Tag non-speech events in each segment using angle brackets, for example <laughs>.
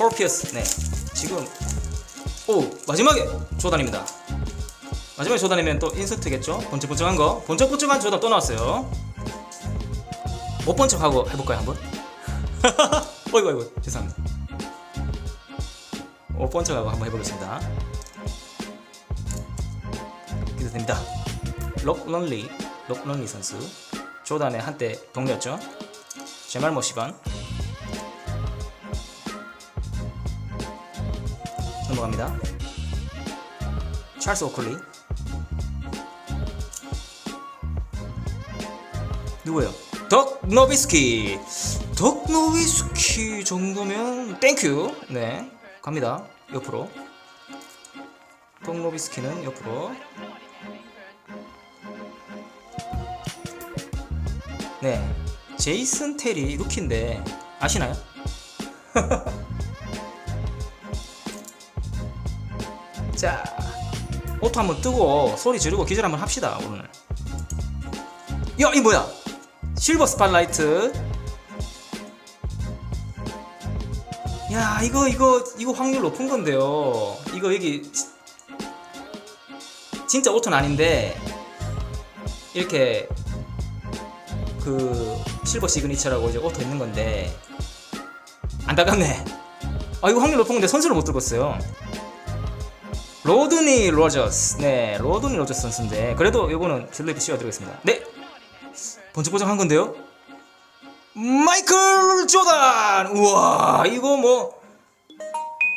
폴피어스 네. 지금 오 마지막에 조단입니다. 마지막에 조단이면 또 인서트겠죠? 번쩍번쩍한 거. 번쩍번쩍한 조단 또 나왔어요. 못 번쩍하고 해볼까요 한번? <laughs> 어이구 어이구 죄송합니다. 못 번쩍하고 한번 해보겠습니다. 기대됩니다. 록런리 록런리 선수. 조단의 한때 동료였죠? 제말 모시건 넘어갑니다. 찰스 오클리 누구예요? 덕 노비스키 덕 노비스키 정도면 땡큐 네 갑니다 옆으로 덕 노비스키는 옆으로 네 제이슨 테리 루키인데 아시나요? <laughs> 자, 오토 한번 뜨고 소리 지르고 기절 한번 합시다 오늘. 야, 이 뭐야? 실버 스팟라이트. 야, 이거 이거 이거 확률 높은 건데요. 이거 여기 지- 진짜 오토는 아닌데 이렇게 그 실버 시그니처라고 이제 오토 있는 건데 안타깝네. 아, 이거 확률 높은 건데 선수를 못 들었어요. 로드니 로저스. 네 로드니 로저스 선수인데 그래도 요거는 슬리프 씌워드리겠습니다. 네. 번쩍번쩍한 건데요. 마이클 조단 우와 이거 뭐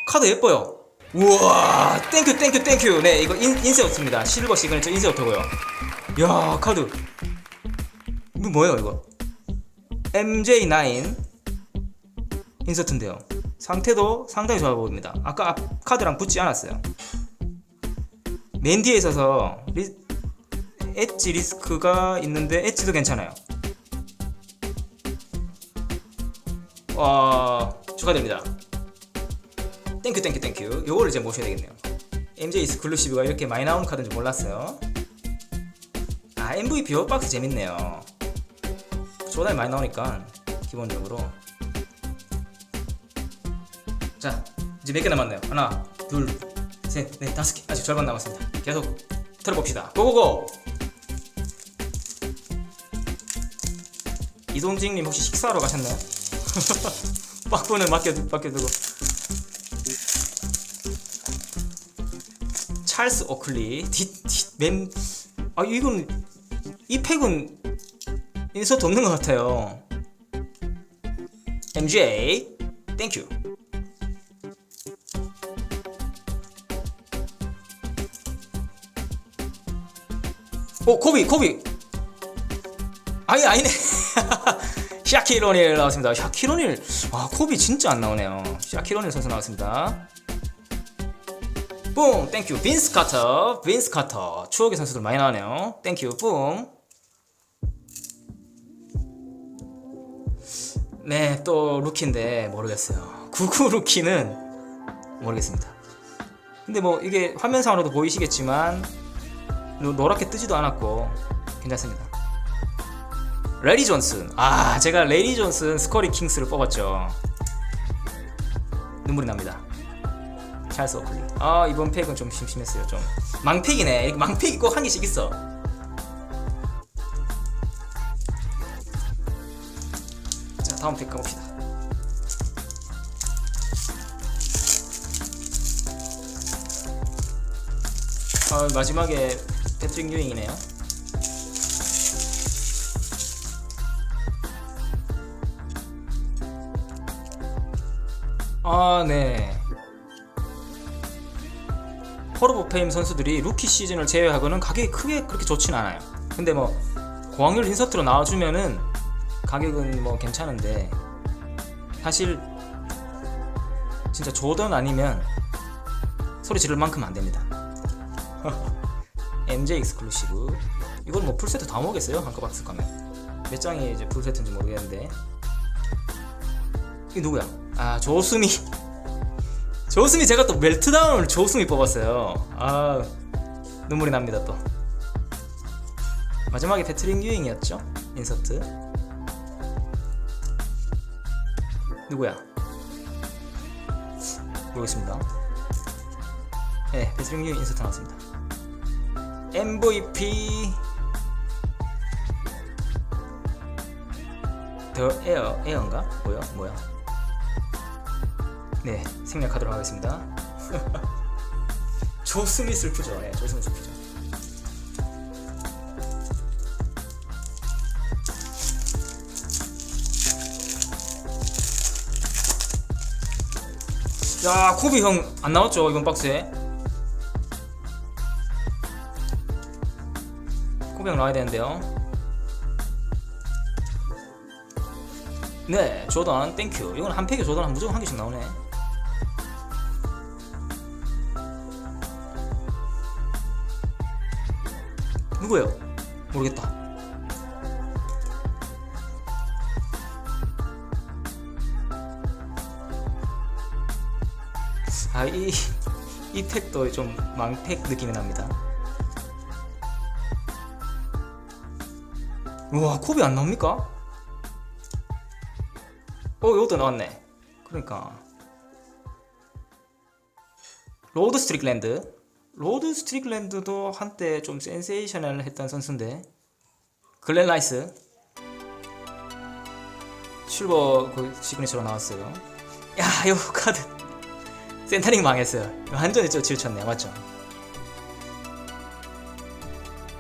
카드 예뻐요. 우와 땡큐 땡큐 땡큐 네 이거 인, 인세오트입니다. 실버 시그니처 인세오트고요. 야 카드. 이거 뭐예요 이거? MJ9 인서트인데요. 상태도 상당히 좋아 보입니다. 아까 앞 카드랑 붙지 않았어요 맨 뒤에 있어서 리, 엣지 리스크가 있는데 엣지도 괜찮아요. 와 축하드립니다. 땡큐 땡큐 땡큐. 요거를 이제 모셔야 되겠네요. MJ 익스클루시브가 이렇게 많이 나오는 카드인지 몰랐어요. 아 MVP 박스 재밌네요. 조단이 많이 나오니까 기본적으로. 자 이제 몇 개 남았네요. 하나 둘 셋, 넷, 다섯 개. 아직 절반 남았습니다. 계속 틀어봅시다. 고고고! 이동직님 혹시 식사하러 가셨나요? <laughs> 빡분을 맡겨, 맡겨두고. 찰스 오클리, 뒷, 뒷, 맨, 아, 이건, 이 팩은 인서트 없는 것 같아요. MJ, 땡큐. 오 코비 코비. 아니 아니네. <laughs> 샤키로닐 나왔습니다. 샤키로닐 아 코비 진짜 안 나오네요. 샤키로닐 선수 나왔습니다. 뿡 땡큐 빈스 카터 빈스 카터 추억의 선수들 많이 나오네요. 땡큐 뿡 네 또 루키인데 모르겠어요. 구구 <laughs> 루키는 모르겠습니다. 근데 뭐 이게 화면상으로도 보이시겠지만 노- 노랗게 뜨지도 않았고 괜찮습니다. 레리 존슨. 아, 제가 레리 존슨 스커리 킹스를 뽑았죠. 눈물이 납니다. 찰스 오클리. 아, 이번 팩은 좀 심심했어요. 좀 망팩이네. 망팩이 꼭 한 개씩 있어. 자, 다음 팩 가봅시다. 아, 마지막에 패트릭 유잉이네요. 아, 네. 헐브 페임 선수들이 루키 시즌을 제외하고는 가격이 크게 그렇게 좋진 않아요. 근데 뭐 고확률 인서트로 나와주면은 가격은 뭐 괜찮은데 사실 진짜 조던 아니면 소리 지를 만큼 안 됩니다. <laughs> MJ 익스클루시브 이건 뭐 풀세트 다 모으겠어요? 한꺼박스 가면. 몇 장이 이제 풀세트인지 모르겠는데. 이게 누구야? 아 조수미. <laughs> 조수미 제가 또 멜트다운을 조수미 뽑았어요. 아 눈물이 납니다 또. 마지막에 패트릭 유잉이었죠? 인서트. 누구야? 모르겠습니다. 네, 베스링 뉴 인서트 나왔습니다. MVP 더 에어 에어인가? 뭐야? 뭐야? 네, 생략하도록 하겠습니다. <laughs> 조 스미스 푸죠. 네, 조 스미스 푸죠. 야, 코비 형 안 나왔죠 이번 박스에? 코비 형 나와야 되는데요. 네, 조던 땡큐. 이건 한 팩에 조던 한 무조건 한 개씩 나오네. 누구예요? 모르겠다. 아, 이, 이 팩도 좀 망팩 느낌이 납니다. 우와, 컵이 안 나옵니까? 어, 이것도 나왔네. 그러니까. 로드 스트릭랜드. 로드 스트릭랜드도 한때 좀 센세이셔널 했던 선수인데. 글렌 라이스. 실버 그 시그니처로 나왔어요. 야, 요 카드. 센터링 망했어요. 완전히 저 질쳤네, 맞죠?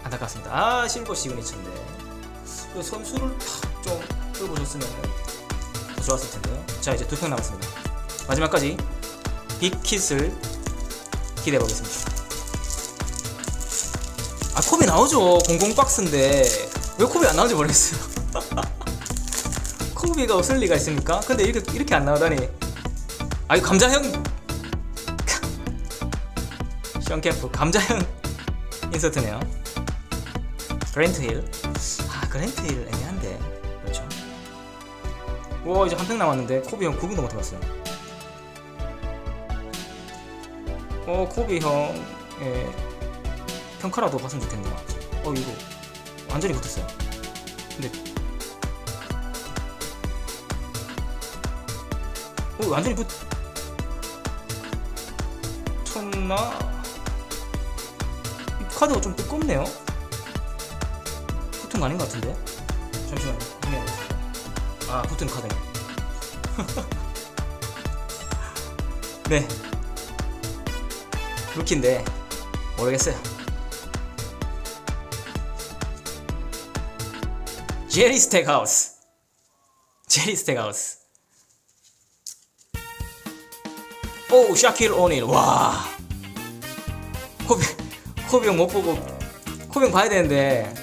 안타깝습니다. 아, 실버 시그니처인데. 이 선수를 좀 끌어보셨으면 더 좋았을 텐데요. 자, 이제 두명 남았습니다. 마지막까지 빅킷을 기대해 보겠습니다. 아, 컵이 나오죠. 00 박스인데 왜 컵이 안 나오는지 모르겠어요. <laughs> 코비가 없을 리가 있습니까? 근데 이렇게 이렇게 안 나오다니. 아, 이 감자형 <laughs> 션 캠프 감자형 <laughs> 인서트네요. 그랜트 힐. 아 그랜트 힐 애매한데 그렇죠. 와 이제 한 팩 남았는데 코비 형 9분도 못 해봤어요. 어 코비 형의 평가라도 봤으면 좋겠네요. 어 이거 완전히 붙었어요. 근데 어 완전히 붙 쳤나? 이 카드가 좀 두껍네요. 붙은 거 아닌 것 같은데? 잠시만요. 아, 붙은 카드네. <laughs> 네. 루키인데, 모르겠어요. 제리 스택하우스. 제리 스택하우스. 오, 샤킬 오닐. 와. 코비 형못 보고, 형 봐야 되는데,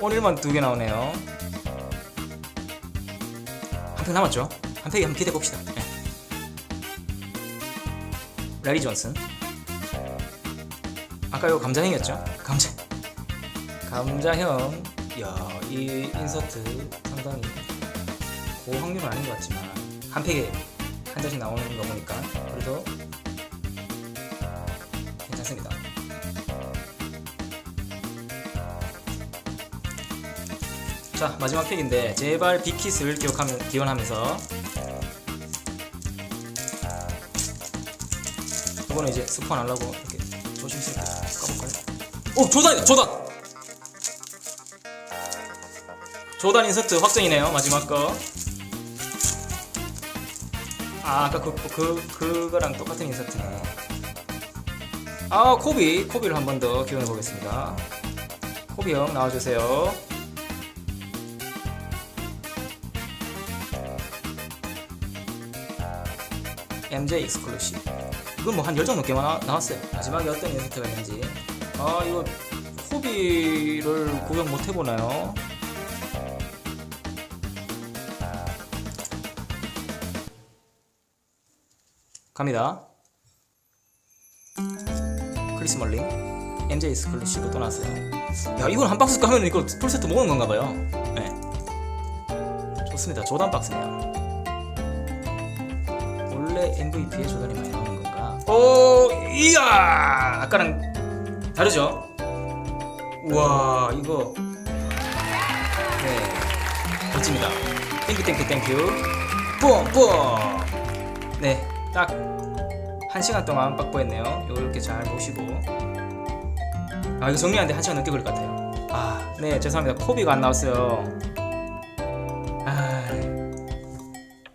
오늘만 두 개 나오네요. 한 팩 남았죠? 한 팩에 한번 기대해 봅시다. 네. 레리 존슨. 아까 이거 감자형이었죠? 감자. 감자형. 야, 이 인서트 상당히 고확률은 아닌 것 같지만 한 팩에 한 장씩 나오는 거 보니까 그래도 괜찮습니다. 자 마지막 팩인데 제발 빅킷을 기억하면 기원하면서 이거는 이제 스폰 하려고 이렇게 조심스럽게 까볼까요? 오 조단 조단 조단 인서트 확정이네요 마지막 거. 아 아까 그, 그 그거랑 똑같은 인서트네. 아 코비 코비를 한 번 더 기원해 보겠습니다. 코비 형 나와주세요. MJ 익스클루시브 이건 뭐한 10장 넘게 나, 나왔어요. 마지막에 어떤 이벤트가 있는지. 아 이거 호비를 구경 못 해보나요? 갑니다. 크리스 멀링. MJ 익스클루시브 또 나왔어요. 야 이건 한 박스 까면 이거 풀세트 모으는 건가봐요. 네. 좋습니다. 조단 박스네요 원래 MVP에 조단이 많이 나오는 건가? 오, 이야! 아까랑 다르죠? 우와, 이거. 네. 멋집니다. 땡큐, 땡큐, 땡큐. 뿜, 뿜! 네, 딱 한 시간 동안 빡보했네요. 이렇게 잘 보시고 아 이거 정리하는데 한 시간 넘게 걸릴 것 같아요. 아, 네 죄송합니다. 코비가 안 나왔어요. 아,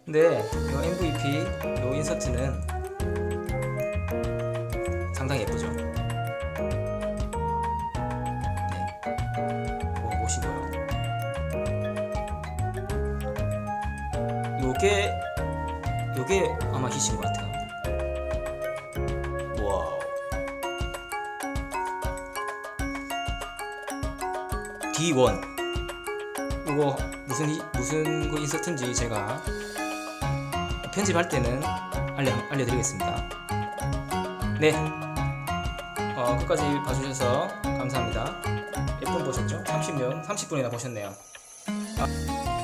근데 이 MVP 요 인서트는 상당히 예쁘죠. 네, 뭐 보시고요. 요게 요게 아마 히신 것 같아요. 와우. D1 이거 무슨 이- 무슨 그 인서트인지 제가 편집할 때는 알려 알려드리겠습니다. 네. 어, 끝까지 봐주셔서 감사합니다. 몇 분 보셨죠? 30명, 30분이나 보셨네요. 아,